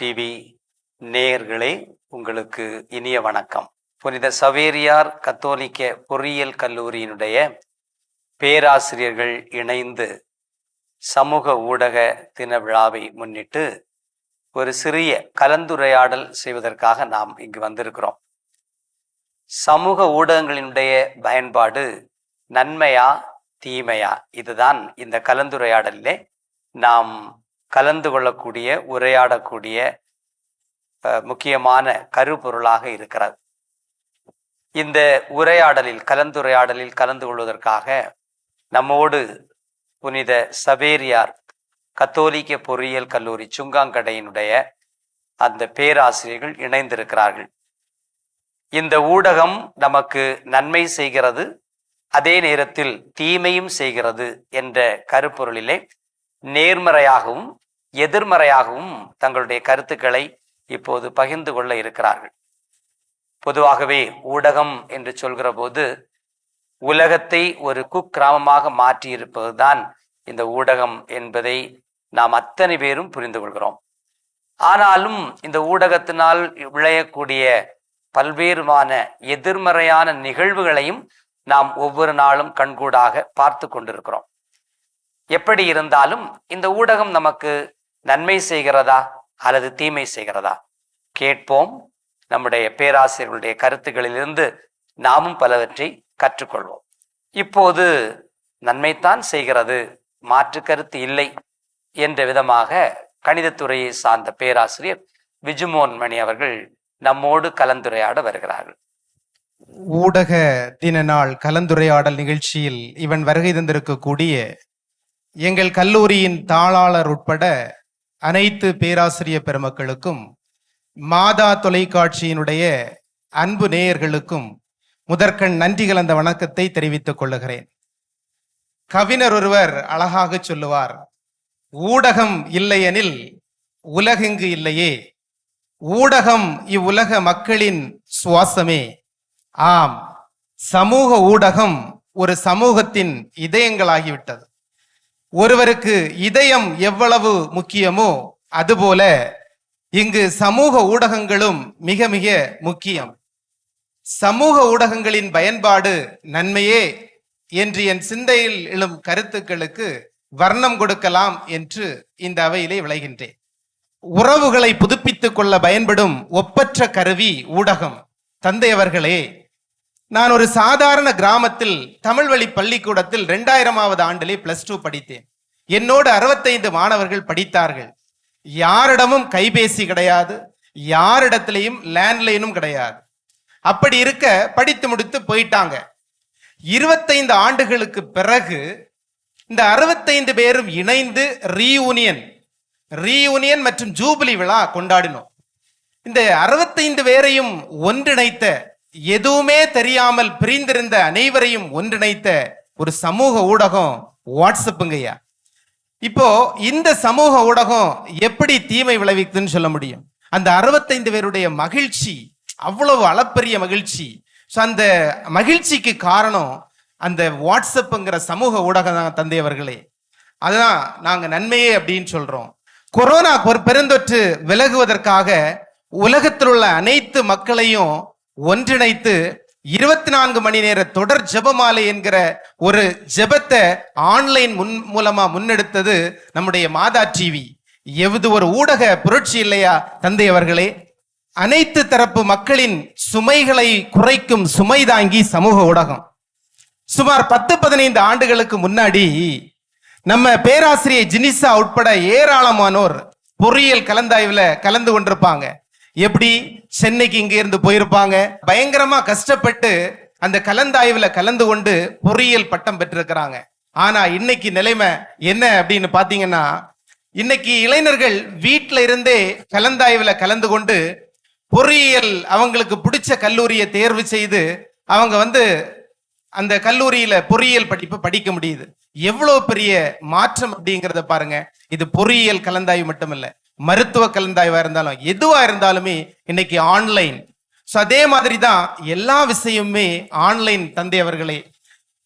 TV நேயர்களே உங்களுக்கு இனிய வணக்கம். புனித சவேரியார் கத்தோலிக்க பொறியியல் கல்லூரியினுடைய பேராசிரியர்கள் இணைந்து சமூக ஊடக தின விழாவை முன்னிட்டு ஒரு சிறிய கலந்துரையாடல் செய்வதற்காக நாம் இங்கு வந்திருக்கிறோம். சமூக ஊடகங்களினுடைய பயன்பாடு நன்மையா தீமையா? இதுதான் இந்த கலந்துரையாடலிலே நாம் கலந்து கொள்ளக்கூடிய உரையாடக்கூடிய முக்கியமான கருப்பொருளாக இருக்கிறது இந்த உரையாடலில் கலந்துரையாடலில் கலந்து கொள்வதற்காக நம்மோடு புனித சவேரியார் கத்தோலிக்க பொறியியல் கல்லூரி சுங்காங்கடையினுடைய அந்த பேராசிரியர்கள் இணைந்திருக்கிறார்கள். இந்த ஊடகம் நமக்கு நன்மை செய்கிறது அதே நேரத்தில் தீமையும் செய்கிறது என்ற கருப்பொருளிலே நேர்மறையாகவும் எதிர்மறையாகவும் தங்களுடைய கருத்துக்களை இப்போது பகிர்ந்து கொள்ள இருக்கிறார்கள். பொதுவாகவே ஊடகம் என்று சொல்கிற போது உலகத்தை ஒரு குக்கிராமமாக மாற்றியிருப்பதுதான் இந்த ஊடகம் என்பதை நாம் அத்தனை பேரும் புரிந்து கொள்கிறோம். ஆனாலும் இந்த ஊடகத்தினால் விளையக்கூடிய பல்வேறுமான எதிர்மறையான நிகழ்வுகளையும் நாம் ஒவ்வொரு நாளும் கண்கூடாக பார்த்து கொண்டிருக்கிறோம். எப்படி இருந்தாலும் இந்த ஊடகம் நமக்கு நன்மை செய்கிறதா அல்லது தீமை செய்கிறதா? கேட்போம். நம்முடைய பேராசிரியர்களுடைய கருத்துக்களிலிருந்து நாமும் பலவற்றை கற்றுக்கொள்வோம். இப்போது நன்மைத்தான் செய்கிறது மாற்று கருத்து இல்லை என்ற விதமாக கணிதத்துறையை சார்ந்த பேராசிரியர் விஜுமோன் மணி அவர்கள் நம்மோடு கலந்துரையாட வருகிறார்கள். ஊடக தின நாள் கலந்துரையாடல் நிகழ்ச்சியில் இவன் வருகை தந்திருக்கக்கூடிய எங்கள் கல்லூரியின் தாளாளர் உட்பட அனைத்து பேராசிரியர் பெருமக்களுக்கும் மாதா தொலைக்காட்சியினுடைய அன்பு நேயர்களுக்கும் முதற்கண் நன்றி கலந்த வணக்கத்தை தெரிவித்துக் கொள்ளுகிறேன். கவிஞர் ஒருவர் அழகாக சொல்லுவார் ஊடகம் இல்லையெனில் உலகெங்கு இல்லையே? ஊடகம் இவ்வுலக மக்களின் சுவாசமே. ஆம் சமூக ஊடகம் ஒரு சமூகத்தின் இதயங்களாகிவிட்டது. ஒருவருக்கு இதயம் எவ்வளவு முக்கியமோ அதுபோல இங்கு சமூக ஊடகங்களும் மிக மிக முக்கியம். சமூக ஊடகங்களின் பயன்பாடு நன்மையே என்று என் சிந்தையில் எழும் கருத்துக்களுக்கு வர்ணம் கொடுக்கலாம் என்று இந்த அவையிலே விளைகின்றேன். உறவுகளை புதுப்பித்துக் கொள்ள பயன்படும் ஒப்பற்ற கருவி ஊடகம். தந்தையவர்களே நான் ஒரு சாதாரண கிராமத்தில் தமிழ் வழி பள்ளிக்கூடத்தில் இரண்டாயிரமாவது ஆண்டிலே பிளஸ் டூ படித்தேன். என்னோடு அறுபத்தைந்து மாணவர்கள் படித்தார்கள். யாரிடமும் கைபேசி கிடையாது. யாரிடத்திலையும் லேண்ட்லைனும் கிடையாது. அப்படி இருக்க படித்து முடித்து போயிட்டாங்க. இருபத்தைந்து ஆண்டுகளுக்கு பிறகு இந்த அறுபத்தைந்து பேரும் இணைந்து ரீயூனியன் ரீயூனியன் மற்றும் ஜூபிலி விழா கொண்டாடினோம். இந்த அறுபத்தைந்து பேரையும் ஒன்றிணைத்த எதுவுமே தெரியாமல் பிரிந்திருந்த அனைவரையும் ஒன்றிணைத்த ஒரு சமூக ஊடகம் வாட்ஸ்அப்புங்கய்யா. இப்போ இந்த சமூக ஊடகம் எப்படி தீமை விளைவிக்குதுன்னு சொல்ல முடியும்? அந்த அறுபத்தைந்து பேருடைய மகிழ்ச்சி அவ்வளவு அளப்பரிய மகிழ்ச்சி. ஸோ அந்த மகிழ்ச்சிக்கு காரணம் அந்த வாட்ஸ்அப்புங்கிற சமூக ஊடகம் தான் தந்தையவர்களே அதுதான் நாங்கள் நன்மையே அப்படின்னு சொல்றோம். கொரோனா ஒரு பெருந்தொற்று விலகுவதற்காக உலகத்தில் உள்ள அனைத்து மக்களையும் ஒன்றிணைத்து இருபத்தி நான்கு மணி நேர தொடர் ஜெபமாலை என்கிற ஒரு ஜெபத்தை ஆன்லைன் முன் மூலமா முன்னெடுத்தது நம்முடைய மாதா டிவி. எவது ஒரு ஊடக புரட்சி இல்லையா தந்தை அவர்களே? அனைத்து தரப்பு மக்களின் சுமைகளை குறைக்கும் சுமை தாங்கி சமூக ஊடகம். சுமார் பத்து பதினைந்து ஆண்டுகளுக்கு முன்னாடி நம்ம பேராசிரியர் ஜினிசா உட்பட ஏராளமானோர் பொறியியல் கலந்தாய்வுல கலந்து கொண்டிருப்பாங்க. எப்படி சென்னைக்கு இங்க இருந்து போயிருப்பாங்க? பயங்கரமா கஷ்டப்பட்டு அந்த கலந்தாய்வுல கலந்து கொண்டு பொறியியல் பட்டம் பெற்றிருக்கிறாங்க. ஆனா இன்னைக்கு நிலைமை என்ன அப்படின்னு பாத்தீங்கன்னா இன்னைக்கு இளைஞர்கள் வீட்டில இருந்தே கலந்தாய்வுல கலந்து கொண்டு பொறியியல் அவங்களுக்கு பிடிச்ச கல்லூரியை தேர்வு செய்து அவங்க வந்து அந்த கல்லூரியில பொறியியல் படிப்பு படிக்க முடியுது. எவ்வளவு பெரிய மாற்றம் அப்படிங்கிறத பாருங்க. இது பொறியியல் கலந்தாய்வு மட்டுமில்லை. மருத்துவ கலந்தாய்வா இருந்தாலும் எதுவா இருந்தாலுமே இன்னைக்கு ஆன்லைன் ஸோ அதே மாதிரி தான் எல்லா விஷயமுமே ஆன்லைன் தந்தை அவர்களே.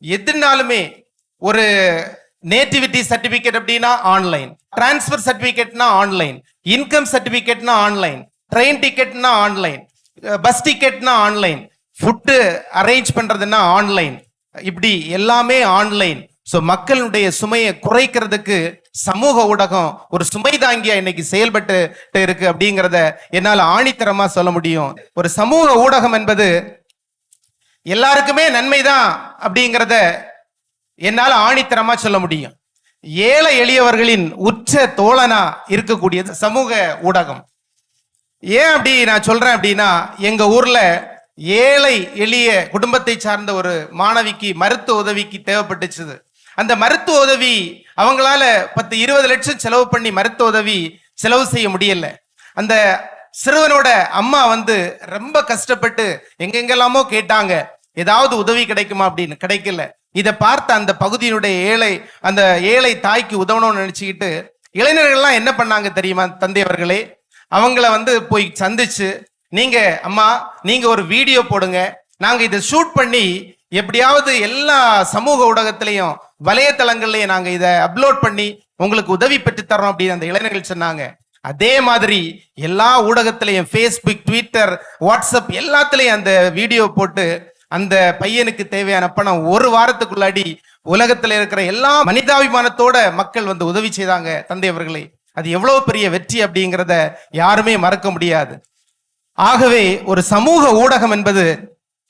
எதுனாலுமே ஒரு நேட்டிவிட்டி சர்டிபிகேட் அப்படின்னா ஆன்லைன் டிரான்ஸ்ஃபர் சர்டிபிகேட்னா ஆன்லைன் இன்கம் சர்டிபிகேட்னா ஆன்லைன் ட்ரெயின் டிக்கெட்னா ஆன்லைன் பஸ் டிக்கெட்னா ஆன்லைன் ஃபுட்டு அரேஞ்ச் பண்ணுறதுன்னா ஆன்லைன் இப்படி எல்லாமே ஆன்லைன் ஸோ மக்களுடைய சுமையை குறைக்கிறதுக்கு சமூக ஊடகம் ஒரு சுமை தாங்கியா இன்னைக்கு செயல்பட்டு இருக்கு அப்படிங்கிறத என்னால் ஆணித்தரமா சொல்ல முடியும். ஒரு சமூக ஊடகம் என்பது எல்லாருக்குமே நன்மைதான் அப்படிங்கிறத என்னால் ஆணித்தரமா சொல்ல முடியும். ஏழை எளியவர்களின் உச்ச தோழனா இருக்கக்கூடியது சமூக ஊடகம். ஏன் அப்படி நான் சொல்றேன் அப்படின்னா எங்க ஊர்ல ஏழை எளிய குடும்பத்தை சார்ந்த ஒரு மாணவிக்கு மருத்துவ உதவிக்கு தேவைப்பட்டுச்சுது அந்த மருத்துவ உதவி அவங்களால பத்து இருபது லட்சம் செலவு பண்ணி மருத்துவ உதவி செலவு செய்ய முடியல. அந்த சிறுவனோட அம்மா வந்து ரொம்ப கஷ்டப்பட்டு எங்கெங்கெல்லாமோ கேட்டாங்க ஏதாவது உதவி கிடைக்குமா? அப்படின்னு. கிடைக்கல. இதை பார்த்த அந்த பகுதியினுடைய ஏழை அந்த ஏழை தாய்க்கு உதவணும்னு நினச்சிக்கிட்டு இளைஞர்கள்லாம் என்ன பண்ணாங்க தெரியுமா தந்தை அவர்களே? அவங்கள வந்து போய் சந்திச்சு நீங்க அம்மா நீங்க ஒரு வீடியோ போடுங்க. நாங்க இதை ஷூட் பண்ணி எப்படியாவது எல்லா சமூக ஊடகத்திலையும் வலையதளங்கள்லயே நாங்க இதை அப்லோட் பண்ணி உங்களுக்கு உதவி பெற்று தரோம் அப்படின்னு அந்த இளைஞர்கள் சொன்னாங்க. அதே மாதிரி எல்லா ஊடகத்திலையும் ஃபேஸ்புக் ட்விட்டர் வாட்ஸ்அப் எல்லாத்துலயும் அந்த வீடியோ போட்டு அந்த பையனுக்கு தேவையான பணம் ஒரு வாரத்துக்குள்ளாடி உலகத்துல இருக்கிற எல்லா மனிதாபிமானத்தோட மக்கள் வந்து உதவி செய்தாங்க தந்தை அவர்களை. அது எவ்வளவு பெரிய வெற்றி அப்படிங்கிறத யாருமே மறக்க முடியாது. ஆகவே ஒரு சமூக ஊடகம் என்பது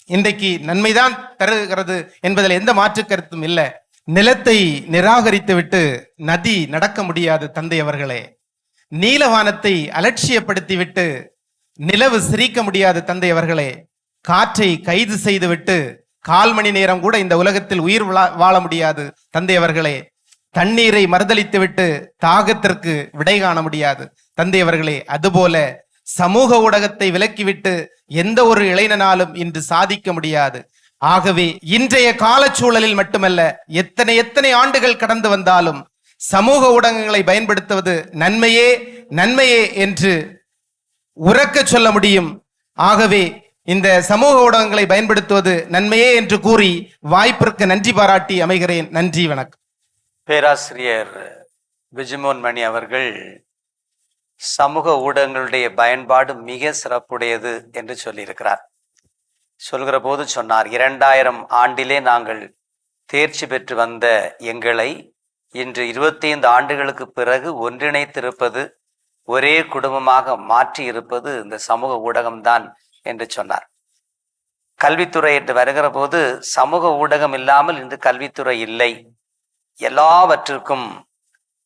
இன்றைக்கு நன்மைதான் தருகிறது என்பதில் எந்த மாற்று கருத்தும் இல்லை. நிலத்தை நிராகரித்துவிட்டு நதி நடக்க முடியாது தந்தை அவர்களே. நீலவானத்தை அலட்சியப்படுத்திவிட்டு நிலவு சிரிக்க முடியாது தந்தை அவர்களே. காற்றை கைது செய்துவிட்டு கால் மணி நேரம் கூட இந்த உலகத்தில் உயிர் வாழ- வாழ முடியாது தந்தை அவர்களே. தண்ணீரை மறுதளித்துவிட்டு தாகத்திற்கு விடை காண முடியாது தந்தை அவர்களே. அதுபோல சமூக ஊடகத்தை விலக்கிவிட்டு எந்த ஒரு இளைஞனாலும் இன்று சாதிக்க முடியாது. ஆகவே இன்றைய காலச்சூழலில் மட்டுமல்ல எத்தனை எத்தனை ஆண்டுகள் கடந்து வந்தாலும் சமூக ஊடகங்களை பயன்படுத்துவது நன்மையே நன்மையே என்று உறக்க சொல்ல முடியும். ஆகவே இந்த சமூக ஊடகங்களை பயன்படுத்துவது நன்மையே என்று கூறி வாய்ப்பிற்கு நன்றி பாராட்டி அமைகிறேன். நன்றி வணக்கம். பேராசிரியர் விஜிமோன் மணி அவர்கள் சமூக ஊடகங்களுடைய பயன்பாடு மிக சிறப்புடையது என்று சொல்லியிருக்கிறார். சொல்கிற போது சொன்னார் இரண்டாயிரம் ஆண்டிலே நாங்கள் தேர்ச்சி பெற்று வந்த எங்களை இன்று இருபத்தைந்து ஆண்டுகளுக்கு பிறகு ஒன்றிணைத்திருப்பது ஒரே குடும்பமாக மாற்றி இருப்பது இந்த சமூக ஊடகம்தான் என்று சொன்னார். கல்வித்துறை என்று வருகிற போது சமூக ஊடகம் இல்லாமல் இன்று கல்வித்துறை இல்லை. எல்லாவற்றிற்கும்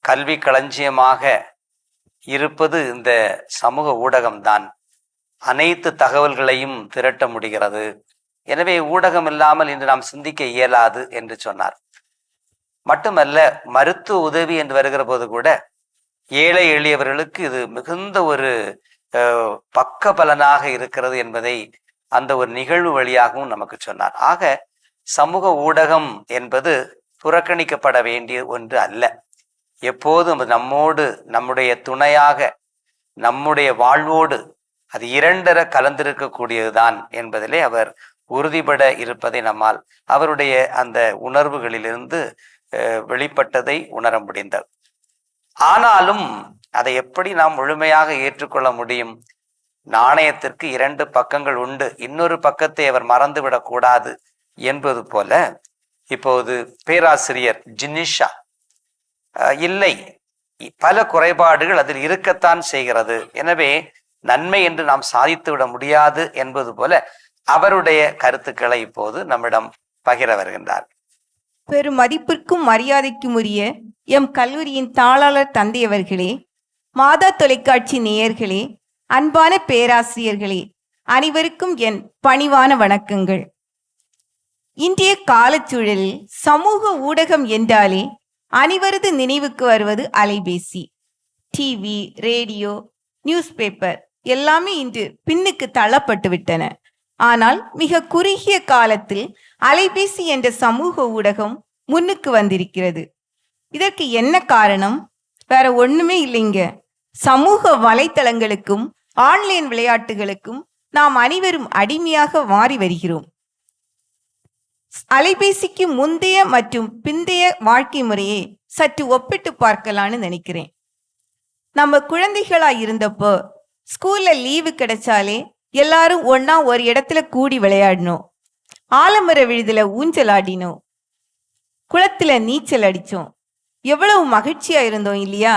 கல்வி களஞ்சியமாக இருப்பது இந்த சமூக ஊடகம்தான். அனைத்து தகவல்களையும் திரட்ட முடிகிறது. எனவே ஊடகம் இல்லாமல் இன்று நாம் சிந்திக்க இயலாது என்று சொன்னார். மட்டுமல்ல மருத்துவ உதவி என்று வருகிற போது கூட ஏழை எளியவர்களுக்கு இது மிகுந்த ஒரு பக்க பலனாக இருக்கிறது என்பதை அந்த ஒரு நிகழ்வு வழியாகவும் நமக்கு சொன்னார். ஆக சமூக ஊடகம் என்பது புறக்கணிக்கப்பட வேண்டிய ஒன்று அல்ல. எப்போதும் நம்மோடு நம்முடைய துணையாக நம்முடைய வாழ்வோடு அது இரண்டர கலந்திருக்கக்கூடியதுதான் என்பதிலே அவர் உறுதிபட இருப்பதை நம்மால் அவருடைய அந்த உணர்வுகளிலிருந்து அஹ், வெளிப்பட்டதை உணர முடிந்தது. ஆனாலும் அதை எப்படி நாம் முழுமையாக ஏற்றுக்கொள்ள முடியும்? நாணயத்திற்கு இரண்டு பக்கங்கள் உண்டு. இன்னொரு பக்கத்தை அவர் மறந்துவிடக் கூடாது என்பது போல இப்போது பேராசிரியர் ஜினிஷா அஹ், இல்லை. பல குறைபாடுகள் அதில் இருக்கத்தான் செய்கிறது. எனவே நன்மை என்று நாம் சாதித்து விட முடியாது என்பது போல அவருடைய கருத்துக்களை இப்போது நம்மிடம் பகிர வருகின்றார். பெரும் மதிப்பிற்கும் மரியாதைக்கும் உரிய எம் கல்லூரியின் தாளாளர் தந்தையவர்களே மாதா தொலைக்காட்சி நேயர்களே அன்பான பேராசிரியர்களே அனைவருக்கும் என் பணிவான வணக்கங்கள். இன்றைய காலச்சூழலில் சமூக ஊடகம் என்றாலே அனைவரது நினைவுக்கு வருவது அலைபேசி டிவி ரேடியோ நியூஸ் பேப்பர். எல்லாமே இன்று பின்னுக்கு தள்ளப்பட்டு விட்டன. ஆனால் மிக குறுகிய காலத்தில் அலைபேசி என்ற சமூக ஊடகம் முன்னுக்கு வந்திருக்கிறது. இதற்கு என்ன காரணம்? வேற ஒண்ணுமே இல்லைங்க. சமூக வலைத்தளங்களுக்கும் ஆன்லைன் விளையாட்டுகளுக்கும் நாம் அனைவரும் அடிமையாக மாறி வருகிறோம். அலைபேசிக்கு முந்தைய மற்றும் பிந்தைய வாழ்க்கை முறையை சற்று ஒப்பிட்டு பார்க்கலான்னு நினைக்கிறேன். நம்ம குழந்தைகளா இருந்தப்போ ஸ்கூல்ல லீவு கிடைச்சாலே எல்லாரும் ஒன்னா ஒரு இடத்துல கூடி விளையாடினோம் ஆலமர விழுதுல ஊஞ்சல் ஆடினோம். குளத்துல நீச்சல் அடிச்சோம். எவ்வளவு மகிழ்ச்சியா இருந்தோம் இல்லையா?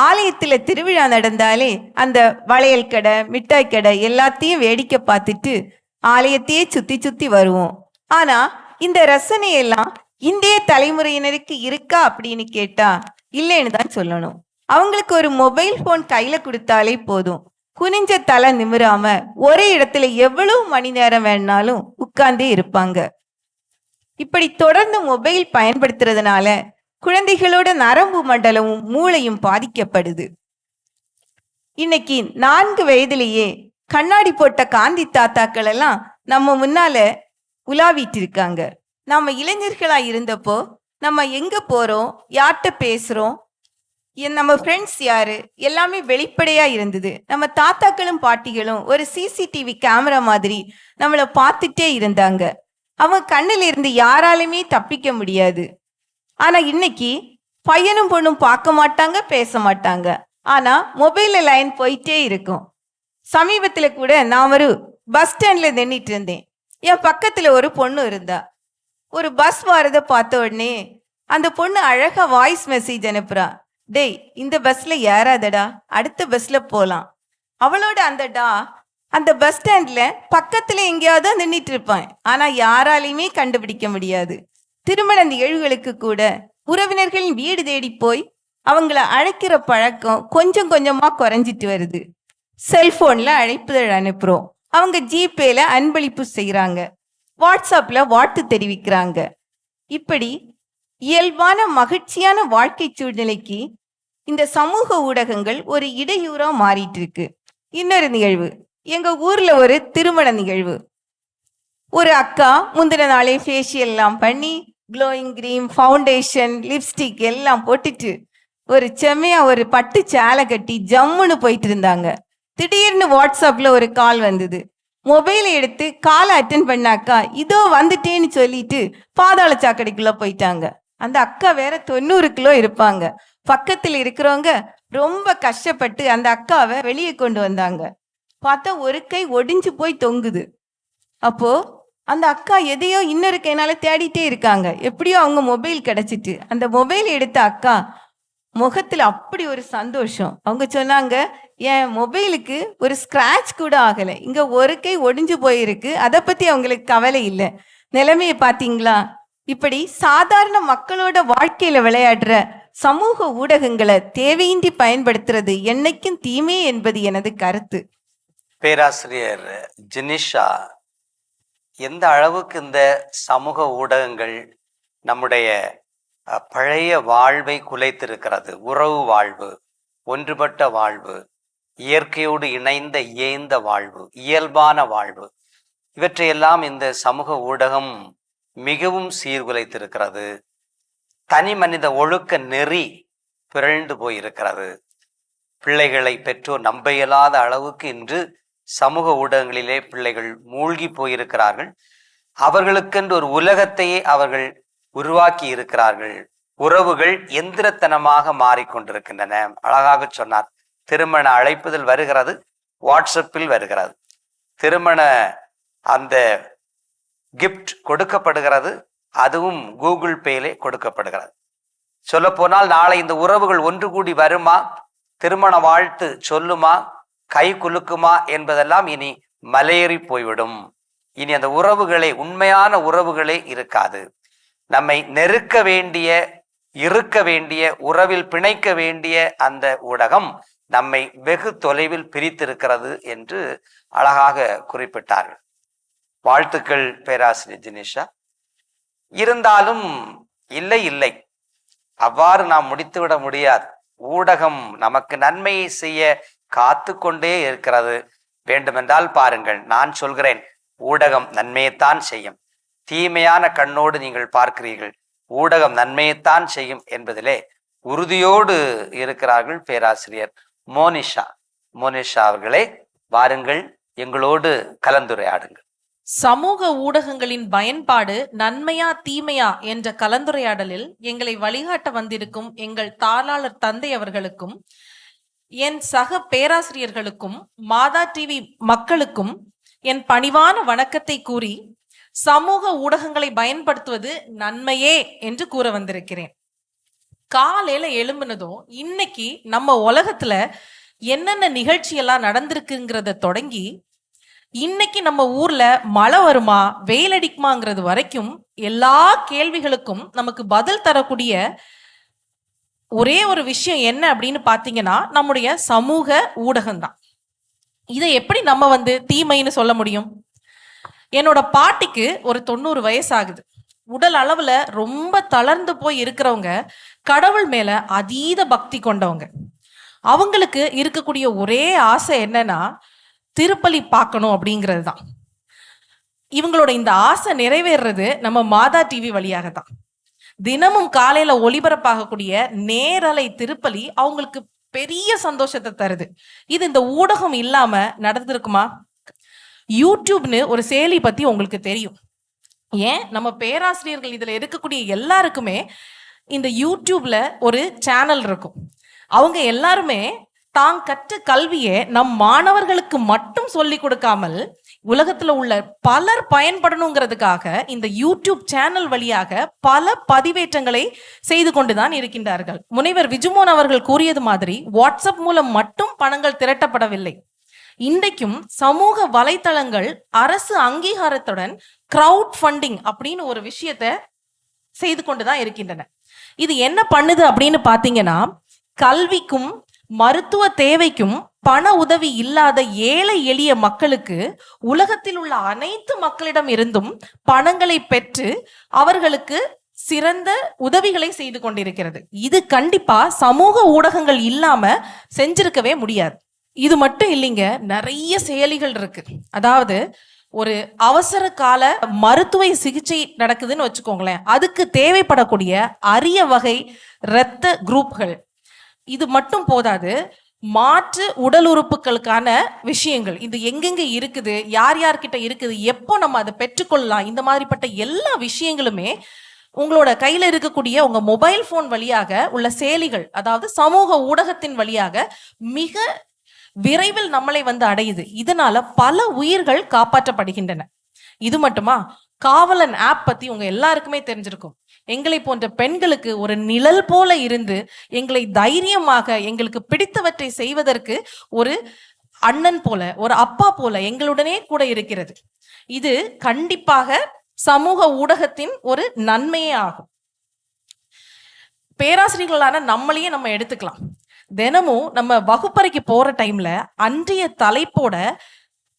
ஆலயத்துல திருவிழா நடந்தாலே அந்த வளையல் கடை மிட்டாய் கடை எல்லாத்தையும் வேடிக்கை பார்த்துட்டு ஆலயத்தையே சுத்தி சுத்தி வருவோம். ஆனா இந்த ரசனையெல்லாம் இந்திய தலைமுறையினருக்கு இருக்கா அப்படின்னு கேட்டா இல்லைன்னு தான் சொல்லணும். அவங்களுக்கு ஒரு மொபைல் போன் கையில கொடுத்தாலே போதும். குனிஞ்ச தலை நிமிராம ஒரே இடத்துல எவ்வளவு மணி நேரம் வேணாலும் உட்கார்ந்தே இருப்பாங்க. இப்படி தொடர்ந்து மொபைல் பயன்படுத்துறதுனால குழந்தைகளோட நரம்பு மண்டலமும் மூளையும் பாதிக்கப்படுது. இன்னைக்கு நான்கு வயதிலேயே கண்ணாடி போட்ட காந்தி தாத்தாக்கள் எல்லாம் நம்ம முன்னால உலாவிட்டு இருக்காங்க. நம்ம இளைஞர்களா இருந்தப்போ நம்ம எங்க போறோம்? யார்கிட்ட பேசுறோம்? நம்ம ஃப்ரெண்ட்ஸ் யாரு? எல்லாமே வெளிப்படையா இருந்தது. நம்ம தாத்தாக்களும் பாட்டிகளும் ஒரு சிசிடிவி கேமரா மாதிரி நம்மளை பார்த்துட்டே இருந்தாங்க. அவங்க கண்ணில் இருந்து யாராலுமே தப்பிக்க முடியாது. ஆனா இன்னைக்கு பையனும் பொண்ணும் பார்க்க மாட்டாங்க பேச மாட்டாங்க. ஆனா மொபைல்ல லைன் போயிட்டே இருக்கும். சமீபத்துல கூட நான் ஒரு பஸ் ஸ்டாண்ட்ல நின்றுட்டு இருந்தேன். என் பக்கத்துல ஒரு பொண்ணு இருந்தா. ஒரு பஸ் வரத பார்த்த உடனே அந்த பொண்ணு அழகா வாய்ஸ் மெசேஜ் அனுப்புறா. டேய் இந்த பஸ்ல ஏறாதடா. அடுத்த பஸ்ல போலாம். அவளோட அந்த டா அந்த பஸ் ஸ்டாண்ட்ல பக்கத்துல எங்கேயாவது நின்றுட்டு இருப்பான் ஆனா யாராலையுமே கண்டுபிடிக்க முடியாது. திருமண நிகழ்வுகளுக்கு கூட உறவினர்களின் வீடு தேடி போய் அவங்கள அழைக்கிற பழக்கம் கொஞ்சம் கொஞ்சமா குறைஞ்சிட்டு வருது. செல்போன்ல அழைப்புதழ் அனுப்புறோம். அவங்க ஜிபேல அன்பளிப்பு செய்யறாங்க வாட்ஸ்அப்ல வாழ்த்து தெரிவிக்கிறாங்க. இப்படி இயல்பான மகிழ்ச்சியான வாழ்க்கை சூழ்நிலைக்கு இந்த சமூக ஊடகங்கள் ஒரு இடையூறா மாறிட்டு இருக்கு இன்னொரு நிகழ்வு. எங்க ஊர்ல ஒரு திருமண நிகழ்வு. ஒரு அக்கா முந்தின நாளே ஃபேஷியல் எல்லாம் பண்ணி க்ளோயிங் க்ரீம் ஃபவுண்டேஷன் லிப்ஸ்டிக் எல்லாம் போட்டுட்டு ஒரு செம்மையா ஒரு பட்டு சேலை கட்டி ஜம்முன்னு போயிட்டு இருந்தாங்க. திடீர்னு வாட்ஸ்அப்ல ஒரு கால் வந்தது. மொபைலை எடுத்து காலை அட்டன் பண்ணாக்கா இதோ வந்துட்டேன்னு சொல்லிட்டு பாதாள சாக்கடைக்குள்ள போயிட்டாங்க. அந்த அக்கா வேற தொண்ணூறு கிலோ இருப்பாங்க. பக்கத்தில் இருக்கிறவங்க ரொம்ப கஷ்டப்பட்டு அந்த அக்காவை வெளியே கொண்டு வந்தாங்க. பார்த்தா ஒரு கை ஒடிஞ்சு போய் தொங்குது. அப்போ அந்த அக்கா எதையோ இன்னொரு கைனால தேடிட்டே இருக்காங்க. எப்படியோ அவங்க மொபைல் கிடைச்சிட்டு. அந்த மொபைல் எடுத்த அக்கா முகத்துல அப்படி ஒரு சந்தோஷம். அவங்க சொன்னாங்க என் மொபைலுக்கு ஒரு ஸ்கிராட்ச் கூட ஆகலை. இங்க ஒரு கை ஒடிஞ்சு போயிருக்கு. அதை பத்தி அவங்களுக்கு கவலை இல்லை. நிலைமையை பார்த்தீங்களா? இப்படி சாதாரண மக்களோட வாழ்க்கையில விளையாடுற சமூக ஊடகங்களை தேவையின்றி பயன்படுத்துறது என்னைக்கும் தீமை என்பது எனது கருத்து. பேராசிரியர் ஜினிஷா எந்த அளவுக்கு இந்த சமூக ஊடகங்கள் நம்முடைய பழைய வாழ்வை குலைத்திருக்கிறது? உறவு வாழ்வு ஒன்றுபட்ட வாழ்வு இயற்கையோடு இணைந்த இயந்த வாழ்வு இயல்பான வாழ்வு இவற்றையெல்லாம் இந்த சமூக ஊடகம் மிகவும் சீர்குலைத்திருக்கிறது. தனி மனித ஒழுக்க நெறி பிறழ்ந்து போயிருக்கிறது. பிள்ளைகளை பெற்றோர் நம்ப இயலாத அளவுக்கு இன்று சமூக ஊடகங்களிலே பிள்ளைகள் மூழ்கி போயிருக்கிறார்கள். அவர்களுக்கென்று ஒரு உலகத்தையே அவர்கள் உருவாக்கி இருக்கிறார்கள். உறவுகள் எந்திரத்தனமாக மாறிக்கொண்டிருக்கின்றன அழகாக சொன்னார். திருமண அழைப்புதல் வருகிறது. வாட்ஸ்அப்பில் வருகிறது. திருமண அந்த கிஃப்ட் கொடுக்கப்படுகிறது. அதுவும் கூகுள் பேலே கொடுக்கப்படுகிறது. சொல்ல போனால் நாளை இந்த உறவுகள் ஒன்று கூடி வருமா? திருமண வாழ்த்து சொல்லுமா? கை குலுக்குமா? என்பதெல்லாம் இனி மலையேறி போய்விடும். இனி அந்த உறவுகளே உண்மையான உறவுகளே இருக்காது. நம்மை நெருக்க வேண்டிய இருக்க வேண்டிய உறவில் பிணைக்க வேண்டிய அந்த ஊடகம் நம்மை வெகு தொலைவில் பிரித்திருக்கிறது என்று அழகாக குறிப்பிட்டார்கள். வாழ்த்துக்கள் பேராசிரியர் தினேஷா. இருந்தாலும் இல்லை இல்லை. அவ்வாறு நாம் முடித்துவிட முடியாது. ஊடகம் நமக்கு நன்மையை செய்ய காத்து கொண்டே இருக்கிறது. வேண்டுமென்றால் பாருங்கள் நான் சொல்கிறேன் ஊடகம் நன்மையைத்தான் செய்யும். தீமையான கண்ணோடு நீங்கள் பார்க்கிறீர்கள். ஊடகம் நன்மையைத்தான் செய்யும் என்பதிலே உறுதியோடு இருக்கிறார்கள் பேராசிரியர் மோனிஷா. மோனிஷா அவர்களே வாருங்கள் எங்களோடு கலந்துரையாடுங்கள். சமூக ஊடகங்களின் பயன்பாடு நன்மையா தீமையா என்ற கலந்துரையாடலில் எங்களை வழிகாட்ட வந்திருக்கும் எங்கள் தாளாளர் தந்தை அவர்களுக்கும் என் சக பேராசிரியர்களுக்கும் மாதா டிவி மக்களுக்கும் என் பணிவான வணக்கத்தை கூறி சமூக ஊடகங்களை பயன்படுத்துவது நன்மையே என்று கூற வந்திருக்கிறேன். காலையில எழும்புனதும் இன்னைக்கு நம்ம உலகத்துல என்னென்ன நிகழ்ச்சி எல்லாம் நடந்திருக்குங்கிறத தொடங்கி இன்னைக்கு நம்ம ஊர்ல மழை வருமா வெயில் அடிக்குமாங்கிறது வரைக்கும் எல்லா கேள்விகளுக்கும் நமக்கு பதில் தரக்கூடிய ஒரே ஒரு விஷயம் என்ன அப்படின்னு பாத்தீங்கன்னா நம்முடைய சமூக ஊடகம் தான் இதை எப்படி நம்ம வந்து தீமைன்னு சொல்ல முடியும்? என்னோட பாட்டிக்கு ஒரு தொண்ணூறு வயசாகுது. உடல் அளவுல ரொம்ப தளர்ந்து போய் இருக்கிறவங்க கடவுள் மேல அதீத பக்தி கொண்டவங்க. அவங்களுக்கு இருக்கக்கூடிய ஒரே ஆசை என்னன்னா திருப்பலி பார்க்கணும் அப்படிங்கிறது தான் இவங்களோட இந்த ஆசை நிறைவேறது நம்ம மாதா டிவி வழியாக தான் தினமும் காலையில ஒளிபரப்பாகக்கூடிய நேரலை திருப்பலி அவங்களுக்கு பெரிய சந்தோஷத்தை தருது. இது இந்த ஊடகம் இல்லாம நடந்திருக்குமா? யூடியூப்னு ஒரு செயலி பத்தி உங்களுக்கு தெரியும். ஏன்? நம்ம பேராசிரியர்கள் இதுல இருக்கக்கூடிய எல்லாருக்குமே இந்த யூடியூப்ல ஒரு சேனல் இருக்கும். அவங்க எல்லாருமே தான் கற்ற கல்வியை நம் மாணவர்களுக்கு மட்டும் சொல்லி கொடுக்காமல் உலகத்துல உள்ள பலர் பயன்படணுங்கிறதுக்காக இந்த யூடியூப் சேனல் வழியாக பல பதிவேற்றங்களை செய்து கொண்டுதான் இருக்கின்றார்கள். முனைவர் விஜுமோன் அவர்கள் கூறியது மாதிரி வாட்ஸ்அப் மூலம் மட்டும் பணங்கள் திரட்டப்படவில்லை. இன்றைக்கும் சமூக வலைத்தளங்கள் அரசு அங்கீகாரத்துடன் கிரவுட் ஃபண்டிங் அப்படின்னு ஒரு விஷயத்த செய்து கொண்டுதான் இருக்கின்றன. இது என்ன பண்ணுது அப்படின்னு பாத்தீங்கன்னா கல்விக்கும் மருத்துவ தேவைக்கும் பண உதவி இல்லாத ஏழை எளிய மக்களுக்கு உலகத்தில் உள்ள அனைத்து மக்களிடம் இருந்தும் பணங்களை பெற்று அவர்களுக்கு சிறந்த உதவிகளை செய்து கொண்டிருக்கிறது. இது கண்டிப்பா சமூக ஊடகங்கள் இல்லாம செஞ்சிருக்கவே முடியாது. இது மட்டும் இல்லைங்க நிறைய செயலிகள் இருக்கு. அதாவது ஒரு அவசர கால மருத்துவ சிகிச்சை நடக்குதுன்னு வச்சுக்கோங்களேன். அதுக்கு தேவைப்படக்கூடிய அரிய வகை இரத்த குரூப்கள் இது மட்டும் போதாது மாற்று உடல் உறுப்புகளுக்கான விஷயங்கள். இது எங்கெங்க இருக்குது யார் யார்கிட்ட இருக்குது எப்போ நம்ம அதை பெற்றுக்கொள்ளலாம் இந்த மாதிரிப்பட்ட எல்லா விஷயங்களுமே உங்களோட கையில இருக்கக்கூடிய உங்க மொபைல் போன் வழியாக உள்ள செயலிகள் அதாவது சமூக ஊடகத்தின் வழியாக மிக விரைவில் நம்மளை வந்து அடையுது. இதனால பல உயிர்கள் காப்பாற்றப்படுகின்றன. இது மட்டுமா? காவலன் ஆப் பத்தி உங்க எல்லாருக்குமே தெரிஞ்சிருக்கும். எங்களை போன்ற பெண்களுக்கு ஒரு நிழல் போல இருந்து எங்களை தைரியமாக எங்களுக்கு பிடித்தவற்றை செய்வதற்கு ஒரு அண்ணன் போல ஒரு அப்பா போல எங்களுடனே கூட இருக்கிறது. இது கண்டிப்பாக சமூக ஊடகத்தின் ஒரு நன்மையே ஆகும். பேராசிரியர்களான நம்மளையே நம்ம எடுத்துக்கலாம். தினமும் நம்ம வகுப்பறைக்கு போற டைம்ல அன்றைய தலைப்போட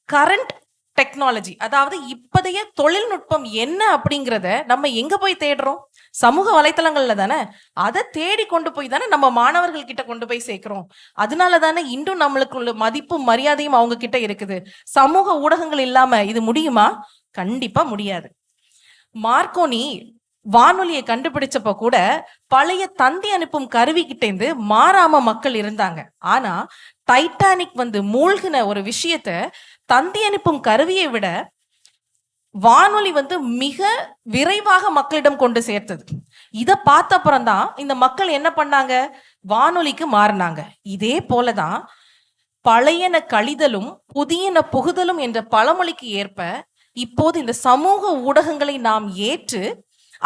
கரண்ட் டெக்னாலஜி அதாவது இப்பதைய தொழில்நுட்பம் என்ன அப்படிங்கிறத நம்ம எங்க போய் தேடுறோம்? சமூக வலைத்தளங்கள்ல தானே? அதை தேடி கொண்டு போய் தானே நம்ம மாணவர்கள் கிட்ட கொண்டு போய் சேர்க்கிறோம். அதனால தானே இன்றும் நம்மளுக்குள்ள மதிப்பும் மரியாதையும் அவங்க கிட்ட இருக்குது. சமூக ஊடகங்கள் இல்லாம இது முடியுமா? கண்டிப்பா முடியாது. மார்க்கோனி வானொலியை கண்டுபிடிச்சப்ப கூட பழைய தந்தி அனுப்பும் கருவி கிட்டேந்து மாறாம மக்கள் இருந்தாங்க. ஆனா டைட்டானிக் வந்து மூழ்கின ஒரு விஷயத்த தந்தி அனுப்பும் கருவியை விட வானொலி வந்து மிக விரைவாக மக்களிடம் கொண்டு சேர்த்தது. இதை பார்த்த அப்புறம்தான் இந்த மக்கள் என்ன பண்ணாங்க? வானொலிக்கு மாறினாங்க. இதே போலதான் பழையன கழிதலும் புதியன புகுதலும் என்ற பழமொழிக்கு ஏற்ப இப்போது இந்த சமூக ஊடகங்களை நாம் ஏற்று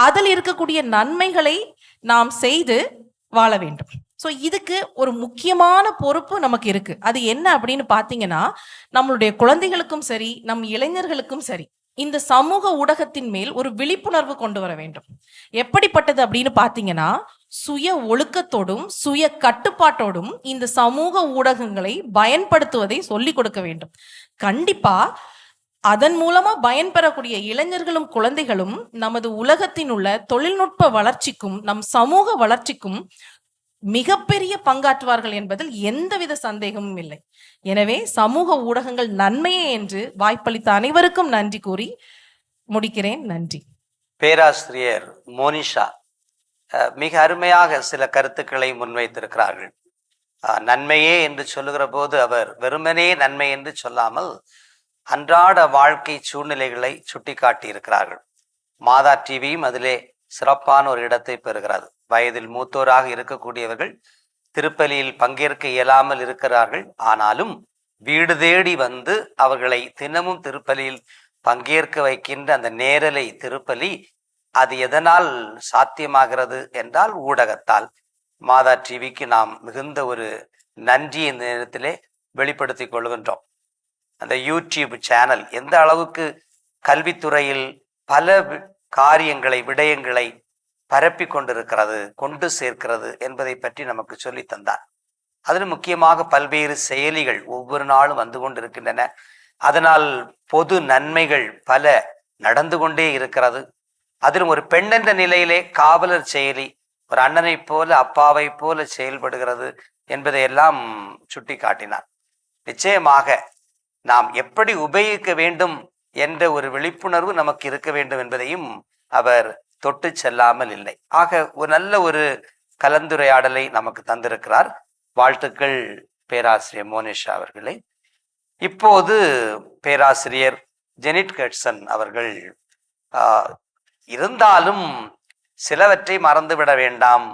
அதில் இருக்கக்கூடிய நன்மைகளை நாம் செய்து வாழ வேண்டும். ஸோ இதுக்கு ஒரு முக்கியமான பொறுப்பு நமக்கு இருக்கு. அது என்ன அப்படின்னு பார்த்தீங்கன்னா நம்மளுடைய குழந்தைகளுக்கும் சரி நம் இளைஞர்களுக்கும் சரி இந்த சமூக ஊடகத்தின் மேல் ஒரு விழிப்புணர்வு கொண்டு வர வேண்டும். எப்படிப்பட்டது அப்படின்னு பார்த்தீங்கன்னா சுய ஒழுக்கத்தோடும் சுய கட்டுப்பாட்டோடும் இந்த சமூக ஊடகங்களை பயன்படுத்துவதை சொல்லிக் கொடுக்க வேண்டும். கண்டிப்பா அதன் மூலமா பயன்பெறக்கூடிய இளைஞர்களும் குழந்தைகளும் நமது உலகத்தின் உள்ள தொழில்நுட்ப வளர்ச்சிக்கும் நம் சமூக வளர்ச்சிக்கும் மிகப்பெரிய பங்காற்றுவார்கள் என்பதில் எந்தவித சந்தேகமும் இல்லை. எனவே சமூக ஊடகங்கள் நன்மையே என்று வாய்ப்பளித்த அனைவருக்கும் நன்றி கூறி முடிக்கிறேன். நன்றி. பேராசிரியர் மோனிஷா அஹ், மிக அருமையாக சில கருத்துக்களை முன்வைத்திருக்கிறார்கள். நன்மையே என்று சொல்லுகிற போது அவர் வெறுமனே நன்மை என்று சொல்லாமல் அன்றாட வாழ்க்கை சூழ்நிலைகளை சுட்டிக்காட்டி இருக்கிறார்கள் மாதா டிவியும் அதிலே சிறப்பான ஒரு இடத்தை பெறுகிறது. வயதில் மூத்தோராக இருக்கக்கூடியவர்கள் திருப்பலியில் பங்கேற்க இயலாமல் இருக்கிறார்கள். ஆனாலும் வீடு தேடி வந்து அவர்களை தினமும் திருப்பலியில் பங்கேற்க வைக்கின்ற அந்த நேரலை திருப்பலி அது எதனால் சாத்தியமாகிறது என்றால் ஊடகத்தால். மாதா டிவிக்கு நாம் மிகுந்த ஒரு நன்றி இந்த நேரத்திலே வெளிப்படுத்திக் கொள்கின்றோம். அந்த யூடியூப் சேனல் எந்த அளவுக்கு கல்வித்துறையில் பல வி- காரியங்களை விடயங்களை பரப்பி கொண்டிருக்கிறது கொண்டு சேர்க்கிறது என்பதை பற்றி நமக்கு சொல்லி தந்தார் அதில் முக்கியமாக பல்வேறு செயலிகள் ஒவ்வொரு நாளும் வந்து கொண்டிருக்கின்றன. அதனால் பொது நன்மைகள் பல நடந்து கொண்டே இருக்கிறது. அதிலும் ஒரு பெண் என்ற நிலையிலே காவலர் செயலி ஒரு அண்ணனைப் போல அப்பாவைப் போல செயல்படுகிறது என்பதையெல்லாம் சுட்டி காட்டினார் நிச்சயமாக நாம் எப்படி உபயோகிக்க வேண்டும் என்ற ஒரு விழிப்புணர்வு நமக்கு இருக்க வேண்டும் என்பதையும் அவர் தொட்டு செல்லாமல் இல்லை. ஆக ஒரு நல்ல ஒரு கலந்துரையாடலை நமக்கு தந்திருக்கிறார். வாழ்த்துக்கள் பேராசிரியர் மோனிஷா அவர்களை. இப்போது பேராசிரியர் ஜெனிட் கட்சன் அவர்கள் ஆஹ், இருந்தாலும் சிலவற்றை மறந்துவிட வேண்டாம்.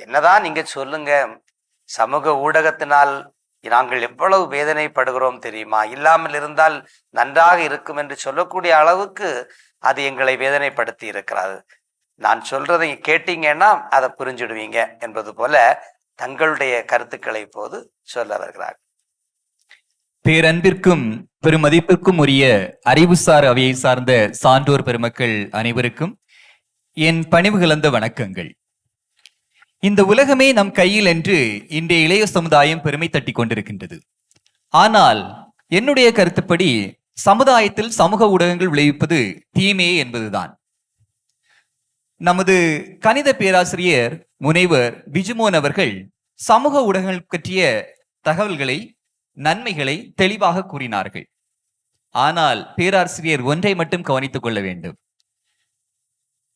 என்னதான் நீங்க சொல்லுங்க. சமூக ஊடகத்தினால் நாங்கள் எவ்வளவு வேதனைப்படுகிறோம் தெரியுமா? இல்லாமல் இருந்தால் நன்றாக இருக்கும் என்று சொல்லக்கூடிய அளவுக்கு அது எங்களை வேதனைப்படுத்தி இருக்கிறது. நான் சொல்றதை கேட்டீங்கன்னா அதை புரிஞ்சிடுவீங்க என்பது போல தங்களுடைய கருத்துக்களை போது சொல்ல வருகிறார். பேரன்பிற்கும் பெருமதிப்பிற்கும் உரிய அறிவுசார் அவையை சார்ந்த சான்றோர் பெருமக்கள் அனைவருக்கும் என் பணிவு கலந்த வணக்கங்கள். இந்த உலகமே நம் கையில் என்று இன்றைய இளைய சமுதாயம் பெருமை தட்டி கொண்டிருக்கின்றது. ஆனால் என்னுடைய கருத்துப்படி சமுதாயத்தில் சமூக ஊடகங்கள் விளைவிப்பது தீமையே என்பதுதான். நமது கணித பேராசிரியர் முனைவர் பிஜுமோன் அவர்கள் சமூக ஊடகங்கள் பற்றிய தகவல்களை நன்மைகளை தெளிவாக கூறினார்கள். ஆனால் பேராசிரியர் ஒன்றை மட்டும் கவனித்துக் கொள்ள வேண்டும்.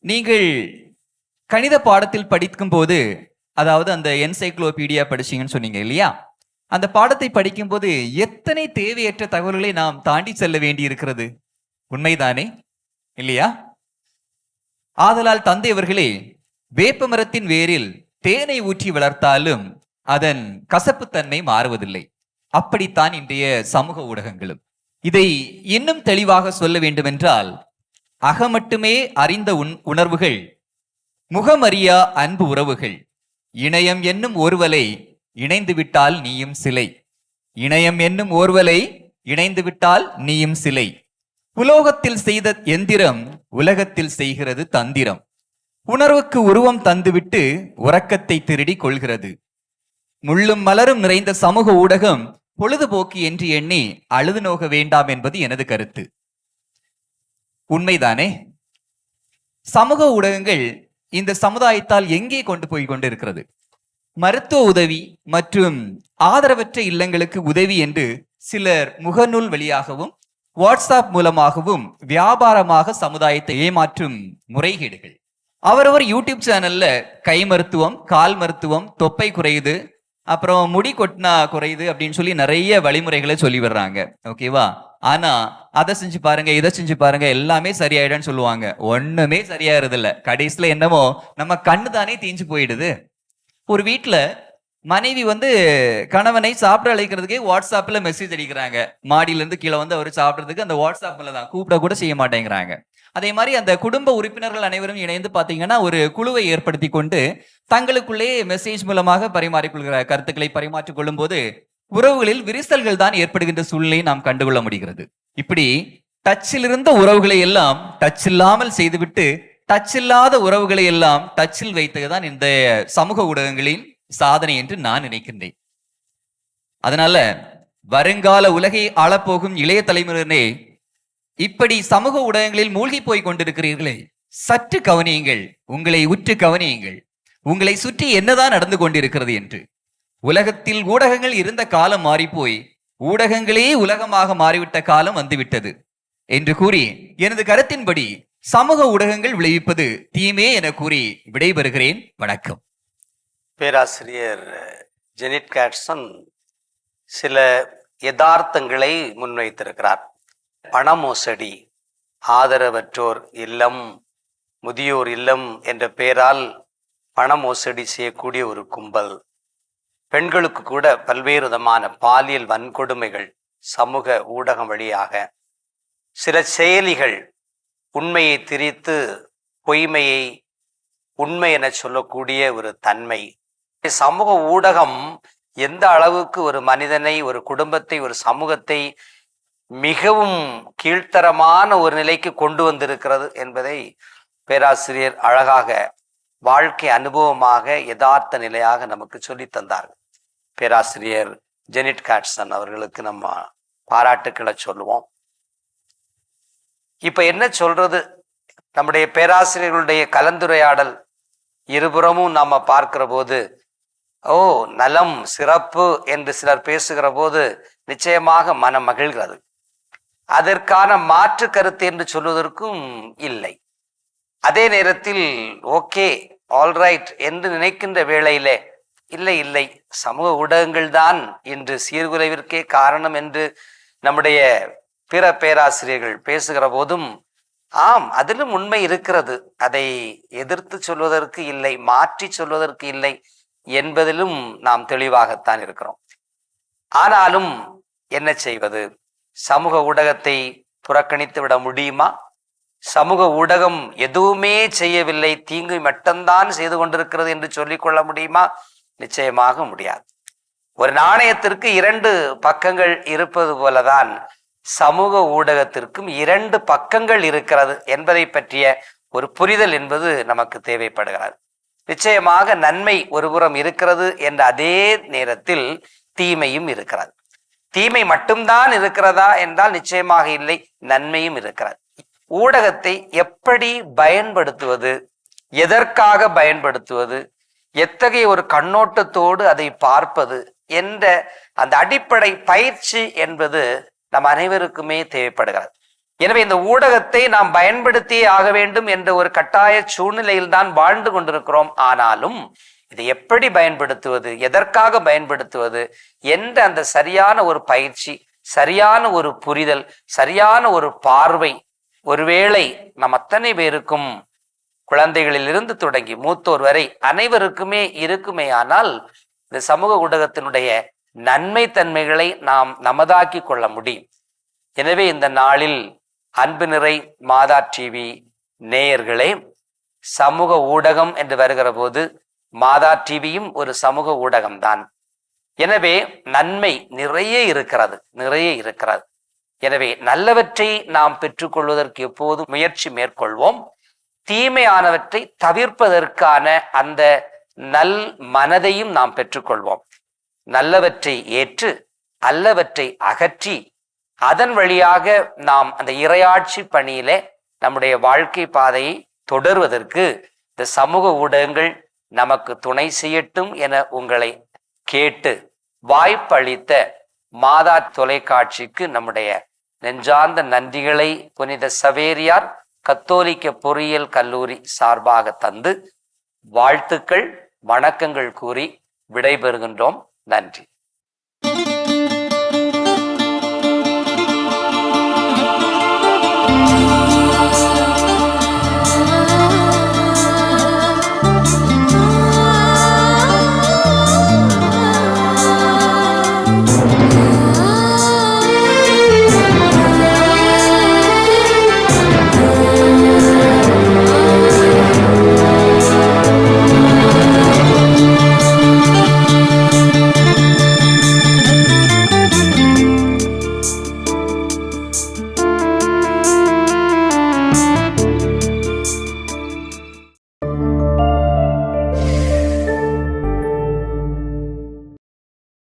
நீங்கள் கணித பாடத்தில் படிக்கும் போது அதாவது அந்த என்சைக்ளோபீடியா படிச்சீங்கன்னு சொன்னீங்க இல்லையா? அந்த பாடத்தை படிக்கும்போது எத்தனை தேவையற்ற தகவல்களை நாம் தாண்டி செல்ல வேண்டி இருக்கிறது உண்மைதானே? இல்லையா? ஆதலால் தந்தை அவர்களே வேப்ப மரத்தின் வேரில் தேனை ஊற்றி வளர்த்தாலும் அதன் கசப்புத்தன்மை மாறுவதில்லை. அப்படித்தான் இன்றைய சமூக ஊடகங்களும். இதை இன்னும் தெளிவாக சொல்ல வேண்டுமென்றால் அகமட்டுமே அறிந்த உண் உணர்வுகள் முகமறியா அன்பு உறவுகள் இணையம் என்னும் ஒருவலை இணைந்து விட்டால் நீயும் சிலை. இணையம் என்னும் ஓர்வலை இணைந்து விட்டால் நீயும் சிலை. உலோகத்தில் செய்த எந்திரம் உலகத்தில் செய்கிறது தந்திரம். உணர்வுக்கு உருவம் தந்துவிட்டு உறக்கத்தை திருடி கொள்கிறது. முள்ளும் மலரும் நிறைந்த சமூக ஊடகம் பொழுதுபோக்கு என்று எண்ணி அழுது நோக வேண்டாம் என்பது எனது கருத்து. உண்மைதானே? சமூக ஊடகங்கள் இந்த சமுதாயத்தால் எங்கே கொண்டு போய் கொண்டிருக்கிறது? மருத்துவ உதவி மற்றும் ஆதரவற்ற இல்லங்களுக்கு உதவி என்று சிலர் முகநூல் வழியாகவும் வாட்ஸ்அப் மூலமாகவும் வியாபாரமாக சமுதாயத்தை ஏமாற்றும் முறைகேடுகள். அவரவர் யூடியூப் சேனல்ல கை மருத்துவம் கால் மருத்துவம் தொப்பை குறையுது அப்புறம் முடி கொட்டினா குறையுது அப்படின்னு சொல்லி நிறைய வழிமுறைகளை சொல்லி வர்றாங்க. ஓகேவா ஆனா அதை செஞ்சு பாருங்க இதை செஞ்சு பாருங்க எல்லாமே சரியாயிடும்னு சொல்லுவாங்க. ஒண்ணுமே சரியாயிருது இல்ல கடைசியில என்னமோ நம்ம கண்ணு தானே தீஞ்சு போயிடுது. ஒரு வீட்டில் மனைவி வந்து கணவனை சாப்பிட அழைக்கிறதுக்கே வாட்ஸ்அப்பில் மெசேஜ் அடிக்கிறாங்க. மாடியிலேருந்து கீழே வந்து அவர் சாப்பிட்றதுக்கு அந்த வாட்ஸ்அப்பில் தான். கூப்பிட கூட செய்ய மாட்டேங்கிறாங்க. அதே மாதிரி அந்த குடும்ப உறுப்பினர்கள் அனைவரும் இணைந்து பார்த்தீங்கன்னா ஒரு குழுவை ஏற்படுத்தி கொண்டு தங்களுக்குள்ளே மெசேஜ் மூலமாக பரிமாறிக்கொள்கிற கருத்துக்களை பரிமாற்றிக் கொள்ளும் போது உறவுகளில் விரிசல்கள் தான் ஏற்படுகின்ற சூழ்நிலையை நாம் கண்டுகொள்ள முடிகிறது. இப்படி டச்சில் இருந்த உறவுகளை எல்லாம் டச் இல்லாமல் செய்துவிட்டு டச் இல்லாத உறவுகளை எல்லாம் டச்சில் வைத்ததுதான் இந்த சமூக ஊடகங்களின் சாதனை என்று நான் நினைக்கின்றேன். அதனால வருங்கால உலகை ஆளப்போகும் இளைய தலைமுறையினே இப்படி சமூக ஊடகங்களில் மூழ்கி போய் கொண்டிருக்கிறீர்களே சற்று கவனியுங்கள் உங்களை உற்று கவனியுங்கள் உங்களை சுற்றி என்னதான் நடந்து கொண்டிருக்கிறது என்று. உலகத்தில் ஊடகங்கள் இருந்த காலம் மாறிப்போய் ஊடகங்களே உலகமாக மாறிவிட்ட காலம் வந்துவிட்டது என்று கூறி எனது கருத்தின்படி சமூக ஊடகங்கள் விளைவிப்பது தீமே என கூறி விடைபெறுகிறேன். வணக்கம். பேராசிரியர் ஜெனிட் கேட்சன் சில யதார்த்தங்களை முன்வைத்திருக்கிறார். பண மோசடி ஆதரவற்றோர் இல்லம் முதியோர் இல்லம் என்ற பெயரால் பண மோசடி செய்யக்கூடிய ஒரு கும்பல். பெண்களுக்கு கூட பல்வேறு விதமான பாலியல் வன்கொடுமைகள் சமூக ஊடகம் வழியாக. சில செயலிகள் உண்மையை திரித்து பொய்மையை உண்மை என சொல்லக்கூடிய ஒரு தன்மை. சமூக ஊடகம் எந்த அளவுக்கு ஒரு மனிதனை ஒரு குடும்பத்தை ஒரு சமூகத்தை மிகவும் கீழ்த்தரமான ஒரு நிலைக்கு கொண்டு வந்திருக்கிறது என்பதை பேராசிரியர் அழகாக வாழ்க்கை அனுபவமாக யதார்த்த நிலையாக நமக்கு சொல்லி தந்தார்கள். பேராசிரியர் ஜெனிட் காட்சன் அவர்களுக்கு நம்ம பாராட்டுக்களை சொல்லுவோம். இப்ப என்ன சொல்றது? நம்முடைய பேராசிரியர்களுடைய கலந்துரையாடல் இருபுறமும் நாம பார்க்கிற போது ஓ நலம் சிறப்பு என்று சிலர் பேசுகிற போது நிச்சயமாக மனம் மகிழ்கிறது. அதற்கான மாற்று கருத்து என்று சொல்வதற்கும் இல்லை. அதே நேரத்தில் ஓகே ஆல்ரைட் என்று நினைக்கின்ற வேளையிலே இல்லை இல்லை சமூக ஊடகங்கள் தான் இன்று சீர்குலைவிற்கே காரணம் என்று நம்முடைய பிற பேராசிரியர்கள் பேசுகிற போதும் ஆம் அதிலும் உண்மை இருக்கிறது. அதை எதிர்த்து சொல்வதற்கு இல்லை மாற்றி சொல்வதற்கு இல்லை என்பதிலும் நாம் தெளிவாகத்தான் இருக்கிறோம். ஆனாலும் என்ன செய்வது? சமூக ஊடகத்தை புறக்கணித்து விட முடியுமா? சமூக ஊடகம் எதுவுமே செய்யவில்லை தீங்கு மட்டும்தான் செய்து கொண்டிருக்கிறது என்று சொல்லிக்கொள்ள முடியுமா? நிச்சயமாக முடியாது. ஒரு நாணயத்திற்கு இரண்டு பக்கங்கள் இருப்பது போலதான் சமூக ஊடகத்திற்கும் இரண்டு பக்கங்கள் இருக்கிறது என்பதை பற்றிய ஒரு புரிதல் என்பது நமக்கு தேவைப்படுகிறது. நிச்சயமாக நன்மை ஒருபுறம் இருக்கிறது என்ற அதே நேரத்தில் தீமையும் இருக்கிறது. தீமை மட்டும்தான் இருக்கிறதா என்றால் நிச்சயமாக இல்லை நன்மையும் இருக்கிறது. ஊடகத்தை எப்படி பயன்படுத்துவது எதற்காக பயன்படுத்துவது எத்தகைய ஒரு கண்ணோட்டத்தோடு அதை பார்ப்பது என்ற அந்த அடிப்படை பயிற்சி என்பது நம் அனைவருக்குமே தேவைப்படுகிறது. எனவே இந்த ஊடகத்தை நாம் பயன்படுத்தியே ஆக வேண்டும் என்ற ஒரு கட்டாய சூழ்நிலையில் தான் வாழ்ந்து கொண்டிருக்கிறோம். ஆனாலும் இதை எப்படி பயன்படுத்துவது எதற்காக பயன்படுத்துவது என்ற அந்த சரியான ஒரு பயிற்சி சரியான ஒரு புரிதல் சரியான ஒரு பார்வை ஒருவேளை நம் அத்தனை பேருக்கும் குழந்தைகளிலிருந்து தொடங்கி மூத்தோர் வரை அனைவருக்குமே இருக்குமே ஆனால் இந்த சமூக ஊடகத்தினுடைய நன்மை தன்மைகளை நாம் நமதாக்கி கொள்ள முடியும். எனவே இந்த நாளில் அன்பு நிறை மாதா டிவி நேயர்களே சமூக ஊடகம் என்று வருகிற போது மாதா டிவியும் ஒரு சமூக ஊடகம்தான். எனவே நன்மை நிறைய இருக்கிறது நிறைய இருக்கிறது. எனவே நல்லவற்றை நாம் பெற்றுக்கொள்வதற்கு எப்போதும் முயற்சி மேற்கொள்வோம். தீமையானவற்றை தவிர்ப்பதற்கான அந்த நல் மனதையும் நாம் பெற்றுக்கொள்வோம். நல்லவற்றை ஏற்று அல்லவற்றை அகற்றி அதன் வழியாக நாம் அந்த இரையாட்சி பணியிலே நம்முடைய வாழ்க்கை பாதையை தொடர்வதற்கு இந்த சமூக ஊடகங்கள் நமக்கு துணை செய்யட்டும் என உங்களை கேட்டு வாய்ப்பளித்த மாதா தொலைக்காட்சிக்கு நம்முடைய நெஞ்சார்ந்த நன்றிகளை புனித சவேரியார் கத்தோலிக்க பொறியியல் கல்லூரி சார்பாக தந்து வாழ்த்துக்கள் வணக்கங்கள் கூறி விடைபெறுகின்றோம். நன்றி.